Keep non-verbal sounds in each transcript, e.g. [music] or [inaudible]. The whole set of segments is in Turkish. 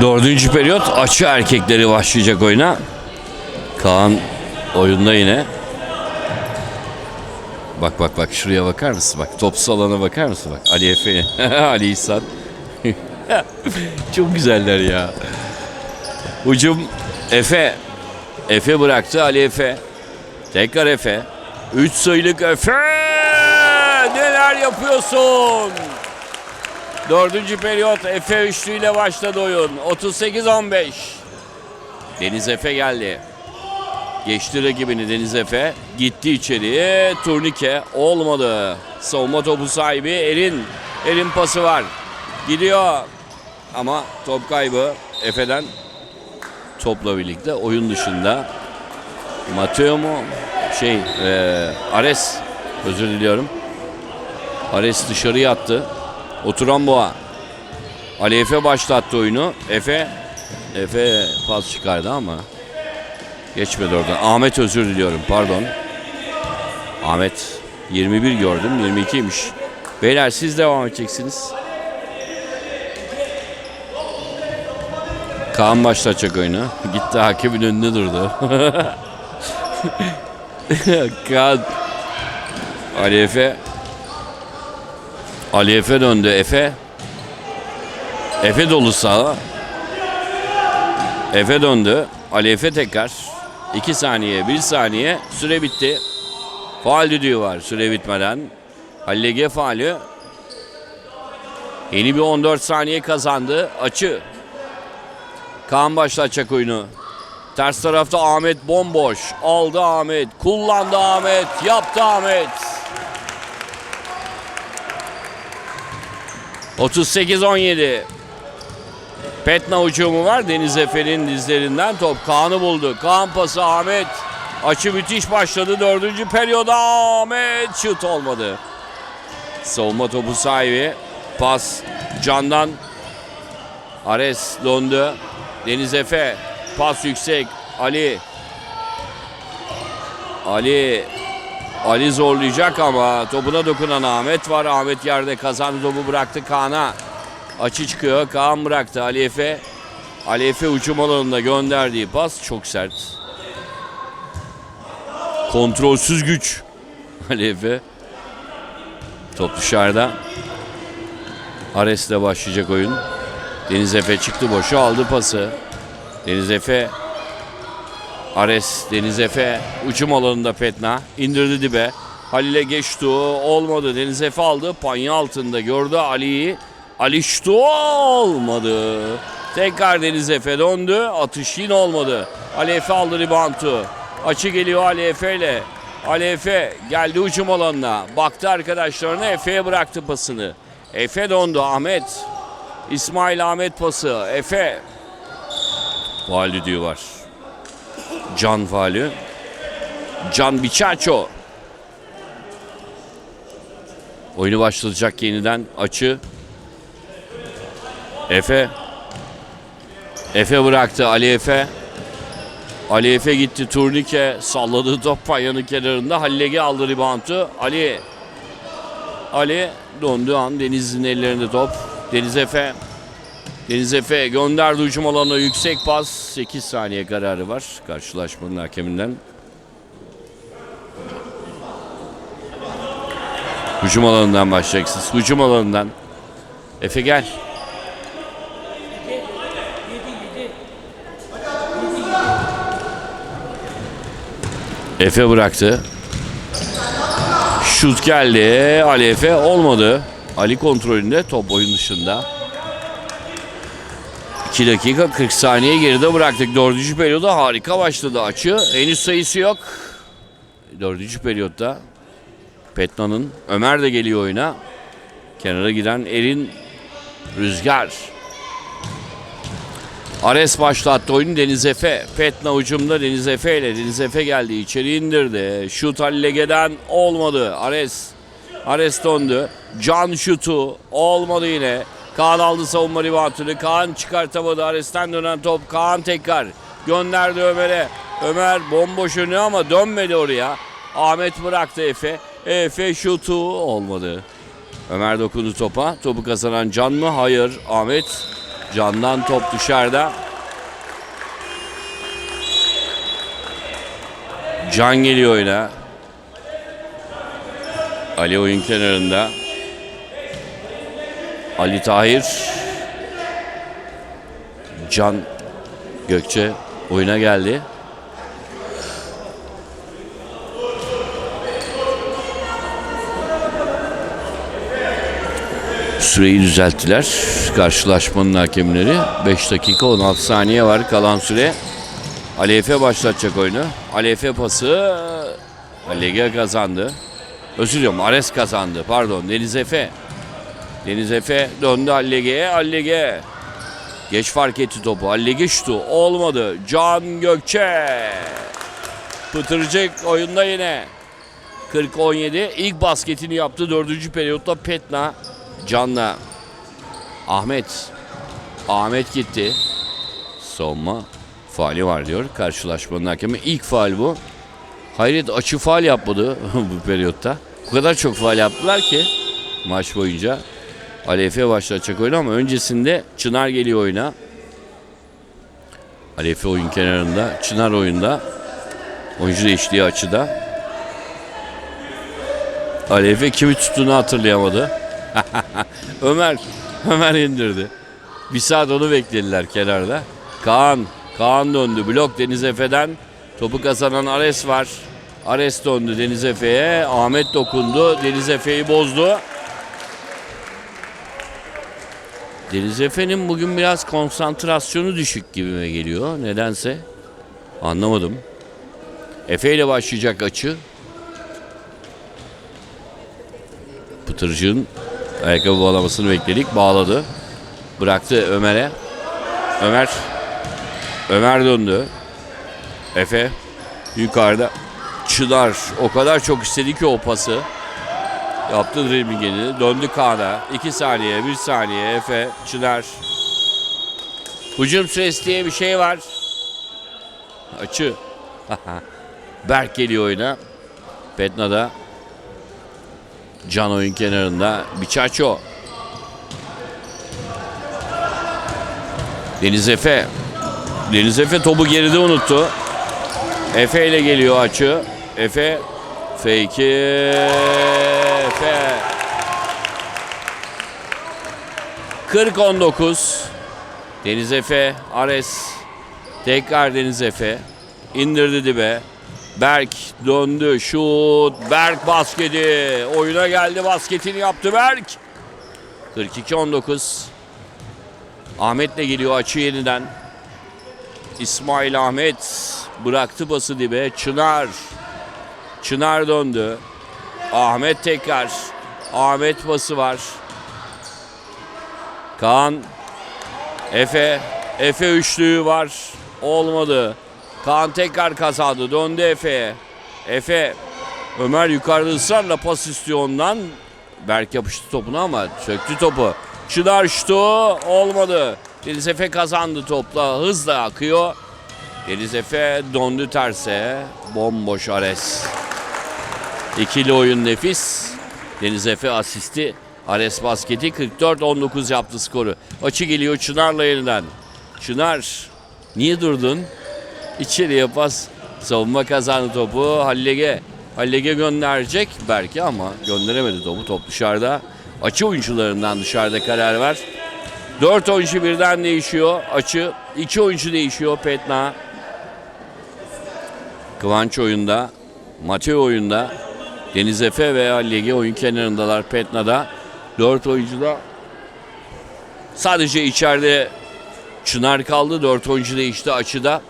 Dördüncü periyot açı erkekleri başlayacak oyuna. Kaan oyunda yine. Bak bak bak şuraya bakar mısın? Bak topsuz alana bakar mısın? Bak Ali Efe, [laughs] Ali İhsan. [laughs] Çok güzeller ya. Ucum Efe. Efe bıraktı Ali Efe. Tekrar Efe. Üç sayılık Efe. Neler yapıyorsun? Dördüncü periyot Efe üçlüyle başladı oyun. 38-15. Deniz Efe geldi. Geçti rakibini Deniz Efe. Gitti içeriye. Turnike olmadı. Savunma topu sahibi Erin. Erin pası var. Gidiyor. Ama top kaybı Efe'den topla birlikte oyun dışında. Mateo mu? Şey, e, Ares. Özür diliyorum. Ares dışarıya attı. Oturan boğa. Ali Efe başlattı oyunu. Efe Efe pas çıkardı ama geçmedi oradan. Ahmet özür diliyorum. Pardon. Ahmet 21 gördüm. 22'ymiş. Beyler siz devam edeceksiniz. Kaan başlatacak oyunu. [laughs] Gitti hakemin önünde durdu. [laughs] Kaan Ali Efe Ali Efe döndü. Efe. Efe dolu sağa. Efe döndü. Ali Efe tekrar. 2 saniye, 1 saniye. Süre bitti. Faal düdüğü var süre bitmeden. Halil Ege faali. Yeni bir 14 saniye kazandı. Açı. Kaan başlatacak oyunu. Ters tarafta Ahmet bomboş. Aldı Ahmet. Kullandı Ahmet. Yaptı Ahmet. 38-17. Petna ucumu var. Deniz Efe'nin dizlerinden top Kaan'ı buldu. Kaan pası Ahmet. Açı müthiş başladı. Dördüncü periyoda Ahmet şut olmadı. Savunma topu sahibi. Pas Can'dan. Ares döndü. Deniz Efe. Pas yüksek. Ali. Ali Ali zorlayacak ama topuna dokunan Ahmet var. Ahmet yerde kazandı topu bıraktı Kaan'a. Açı çıkıyor. Kaan bıraktı Ali Efe. Ali Efe uçum alanında gönderdiği pas çok sert. Kontrolsüz güç. Ali Efe. Top dışarıda. Ares'le başlayacak oyun. Deniz Efe çıktı boşa aldı pası. Deniz Efe Ares, Deniz Efe uçum alanında Petna indirdi dibe. Halil'e geçti olmadı. Deniz Efe aldı. Panya altında gördü Ali'yi. Ali şutu olmadı. Tekrar Deniz Efe döndü. Atış yine olmadı. Ali Efe aldı ribantu. Açı geliyor Ali Efe ile. Ali Efe geldi uçum alanına. Baktı arkadaşlarına Efe'ye bıraktı pasını. Efe döndü Ahmet. İsmail Ahmet pası. Efe. Faal düdüğü var. Can faali. Can Biçaço. Oyunu başlatacak yeniden açı. Efe. Efe bıraktı Ali Efe. Ali Efe gitti turnike salladığı top payanın kenarında Halilege aldı ribantu. Ali Ali döndüğü an Deniz'in ellerinde top. Deniz Efe Deniz Efe gönderdi hücum alanına yüksek pas. 8 saniye kararı var karşılaşmanın hakeminden. Hücum alanından başlayacaksınız. Hücum alanından. Efe gel. Efe bıraktı. Şut geldi. Ali Efe olmadı. Ali kontrolünde top oyun dışında. 2 dakika 40 saniye geride bıraktık. Dördüncü periyoda harika başladı açı. Henüz sayısı yok. Dördüncü periyotta Petna'nın Ömer de geliyor oyuna. Kenara giden Erin Rüzgar. Ares başlattı oyunu Deniz Efe. Petna ucumda Deniz Efe ile Deniz Efe geldi. içeri indirdi. Şut Hallege'den olmadı. Ares Ares döndü. Can şutu olmadı yine. Kaan aldı savunma ribantını. Kaan çıkartamadı. Ares'ten dönen top. Kaan tekrar gönderdi Ömer'e. Ömer bomboş önü ama dönmedi oraya. Ahmet bıraktı Efe. Efe şutu olmadı. Ömer dokundu topa. Topu kazanan Can mı? Hayır. Ahmet. Candan top dışarıda. Can geliyor oyuna. Ali oyun kenarında. Ali Tahir. Can Gökçe oyuna geldi. Süreyi düzelttiler. Karşılaşmanın hakemleri. 5 dakika 16 saniye var kalan süre. Alefe başlatacak oyunu. Alefe pası. Alege kazandı. Özür diliyorum Ares kazandı. Pardon Deniz Efe. Deniz Efe döndü Allege'ye. Allege. Geç fark etti topu. Allege şutu. Olmadı. Can Gökçe. Pıtırcık oyunda yine. 40-17 ilk basketini yaptı. Dördüncü periyotta Petna Can'la Ahmet. Ahmet gitti. Savunma faali var diyor. Karşılaşmanın hakemi. ilk faal bu. Hayret açı faal yapmadı [laughs] bu periyotta. Bu kadar çok faal yaptılar ki maç boyunca. Alefe başlatacak oyunu ama öncesinde Çınar geliyor oyuna. Alefe oyun kenarında. Çınar oyunda. Oyuncu değiştiği açıda. Alefe kimi tuttuğunu hatırlayamadı. [laughs] Ömer, Ömer indirdi. Bir saat onu beklediler kenarda. Kaan, Kaan döndü. Blok Deniz Efe'den. Topu kazanan Ares var. Ares döndü Deniz Efe'ye. Ahmet dokundu. Deniz Efe'yi bozdu. Deniz Efe'nin bugün biraz konsantrasyonu düşük gibime geliyor. Nedense. Anlamadım. Efe ile başlayacak açı. Pıtırcığın ayakkabı bağlamasını bekledik. Bağladı. Bıraktı Ömer'e. Ömer. Ömer döndü. Efe yukarıda. Çınar o kadar çok istedi ki o pası. Yaptı driblingini. Döndü Kaan'a. 2 saniye, 1 saniye. Efe, Çınar. Hücum süresi diye bir şey var. Açı. [laughs] Berk geliyor oyuna. Petna'da. Can oyun kenarında. Biçaço. Deniz Efe. Deniz Efe topu geride unuttu. Efe ile geliyor açı. Efe. Fake'i. Efe. 40-19. Deniz Efe. Ares. Tekrar Deniz Efe. İndirdi dibe. Berk döndü. Şut. Berk basketi. Oyuna geldi. Basketini yaptı Berk. 42-19. Ahmet'le geliyor açı yeniden. İsmail Ahmet bıraktı bası dibe. Çınar. Çınar döndü. Ahmet tekrar. Ahmet bası var. Kaan. Efe. Efe üçlüğü var. Olmadı. Kaan tekrar kazandı. Döndü Efe'ye. Efe. Ömer yukarıda ısrarla pas istiyor ondan. Berk yapıştı topuna ama söktü topu. Çınar şutu olmadı. Deniz Efe kazandı topla. Hızla akıyor. Deniz Efe döndü terse. Bomboş Ares. İkili oyun nefis. Deniz Efe asisti. Ares basketi 44-19 yaptı skoru. Açı geliyor Çınar'la yeniden. Çınar niye durdun? İçeriye pas. Savunma kazandı topu. Hallege. Hallege gönderecek belki ama gönderemedi topu. Top dışarıda. Açı oyuncularından dışarıda karar ver. Dört oyuncu birden değişiyor. Açı. iki oyuncu değişiyor. Petna. Kıvanç oyunda. Mateo oyunda. Deniz Efe ve Hallege oyun kenarındalar Petna'da. Dört oyuncu da sadece içeride Çınar kaldı. Dört oyuncu değişti açıda.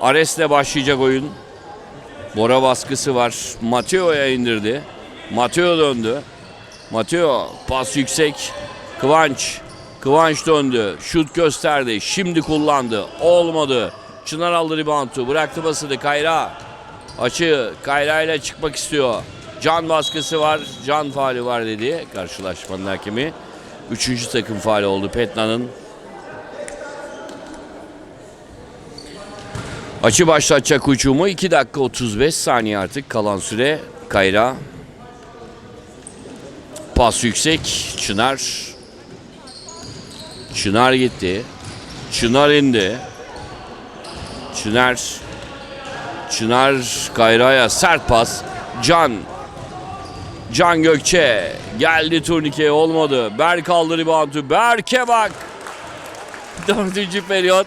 Ares'le başlayacak oyun. Bora baskısı var. Mateo'ya indirdi. Mateo döndü. Mateo pas yüksek. Kıvanç. Kıvanç döndü. Şut gösterdi. Şimdi kullandı. Olmadı. Çınar aldı reboundu. Bıraktı basını Kayra. Açı Kayra ile çıkmak istiyor. Can baskısı var. Can faali var dedi karşılaşmanın hakemi. Üçüncü takım faali oldu Petna'nın. Açı başlatacak hücumu 2 dakika 35 saniye artık kalan süre. Kayra. Pas yüksek. Çınar. Çınar gitti. Çınar indi. Çınar. Çınar Kayra'ya sert pas. Can. Can Gökçe. Geldi turnike olmadı. Berk aldı ribantu. Berk'e bak. [laughs] Dördüncü periyot.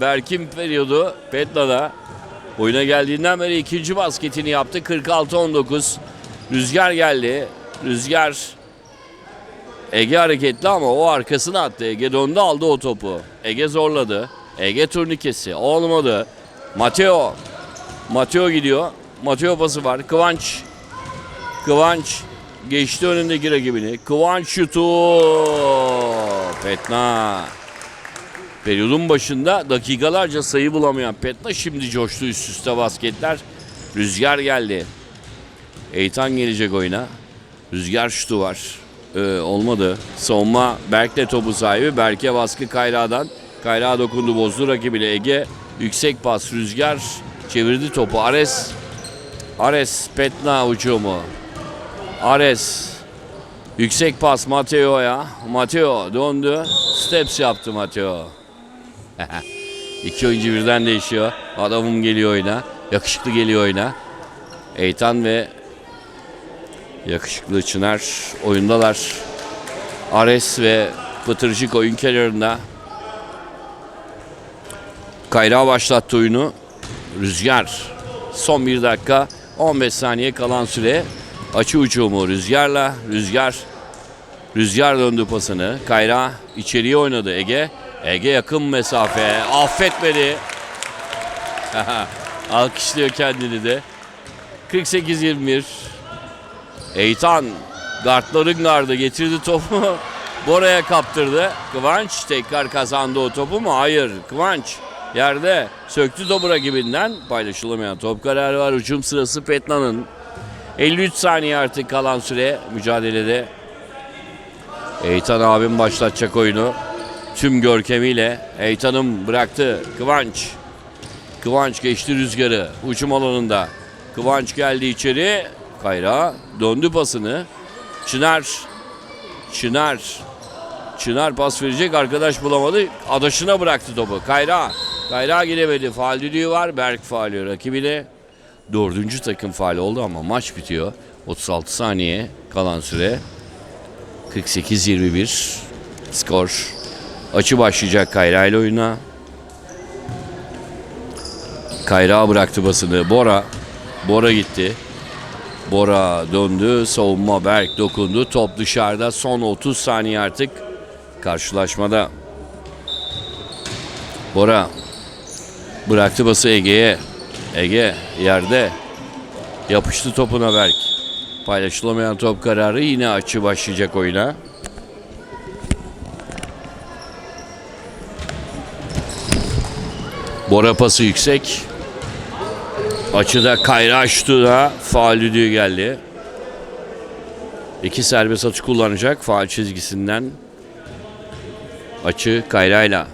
Berk'in periyodu Petla'da. Oyuna geldiğinden beri ikinci basketini yaptı. 46-19. Rüzgar geldi. Rüzgar Ege hareketli ama o arkasına attı. Ege döndü aldı o topu. Ege zorladı. Ege turnikesi. Olmadı. Mateo. Mateo gidiyor. Mateo pası var. Kıvanç. Kıvanç geçti önündeki rakibini. Kıvanç şutu. Petna. Periyodun başında dakikalarca sayı bulamayan Petna şimdi coştu üst üste basketler. Rüzgar geldi. Eytan gelecek oyuna. Rüzgar şutu var. Ee, olmadı. Savunma Berk'le topu sahibi. Berk'e baskı Kayra'dan. Kayra dokundu bozdu rakibiyle Ege. Yüksek pas Rüzgar çevirdi topu. Ares. Ares Petna uçumu. Ares. Yüksek pas Mateo'ya. Mateo döndü. Steps yaptı Mateo. [laughs] İki oyuncu birden değişiyor. Adamım geliyor oyuna. Yakışıklı geliyor oyuna. Eytan ve yakışıklı Çınar oyundalar. Ares ve Pıtırcık oyun kenarında. Kayra başlattı oyunu. Rüzgar. Son bir dakika 15 saniye kalan süre. Açı uçumu Rüzgar'la. Rüzgar. Rüzgar döndü pasını. Kayra içeriye oynadı Ege. Ege yakın mesafe. Affetmedi. [laughs] Alkışlıyor kendini de. 48-21. Eytan Gartların gardı getirdi topu. [laughs] Bora'ya kaptırdı. Kıvanç tekrar kazandı o topu mu? Hayır. Kıvanç yerde söktü topu rakibinden. Paylaşılamayan top kararı var. Hücum sırası Petna'nın. 53 saniye artık kalan süre mücadelede. Eytan abim başlatacak oyunu. Tüm görkemiyle Eytan'ım bıraktı. Kıvanç. Kıvanç geçti rüzgarı. Uçum alanında. Kıvanç geldi içeri. Kayra döndü pasını. Çınar. Çınar. Çınar pas verecek arkadaş bulamadı. Adaşına bıraktı topu. Kayra. Kayra giremedi. Faal düdüğü var. Berk faali rakibine. Dördüncü takım faali oldu ama maç bitiyor. 36 saniye kalan süre. 48-21 skor. Açı başlayacak Kayra ile oyuna. Kayra bıraktı basını. Bora. Bora gitti. Bora döndü. Savunma Berk dokundu. Top dışarıda. Son 30 saniye artık karşılaşmada. Bora bıraktı bası Ege'ye. Ege yerde. Yapıştı topuna Berk. Paylaşılamayan top kararı yine açı başlayacak oyuna. Bora pası yüksek. Açıda Kayra açtı da faal düdüğü geldi. İki serbest atış kullanacak faal çizgisinden. Açı Kayra'yla.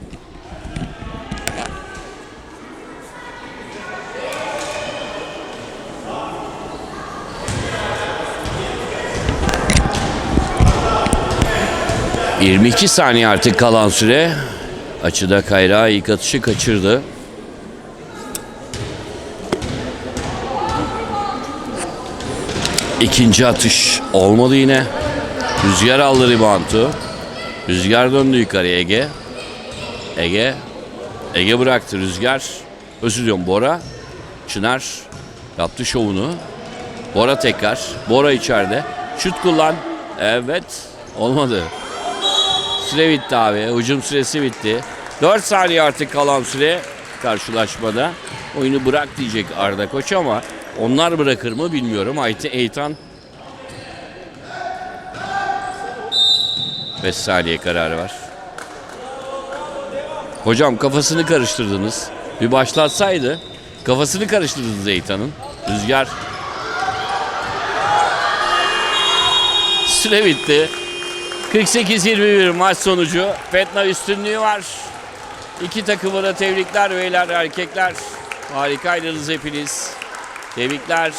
...22 saniye artık kalan süre... ...açıda Kayra ilk atışı kaçırdı. İkinci atış olmadı yine. Rüzgar aldı reboundu. Rüzgar döndü yukarıya Ege. Ege. Ege bıraktı Rüzgar. Özür diliyorum Bora. Çınar yaptı şovunu. Bora tekrar. Bora içeride. Şut kullan. Evet. Olmadı. Süre bitti abi. Hücum süresi bitti. 4 saniye artık kalan süre karşılaşmada. Oyunu bırak diyecek Arda Koç ama onlar bırakır mı bilmiyorum. Ayte Eytan 5 saniye kararı var. Hocam kafasını karıştırdınız. Bir başlatsaydı kafasını karıştırdınız Eytan'ın. Rüzgar Süre bitti. 48-21 maç sonucu. Petna üstünlüğü var. İki takımı da tebrikler beyler erkekler. Harikaydınız hepiniz. Tebrikler.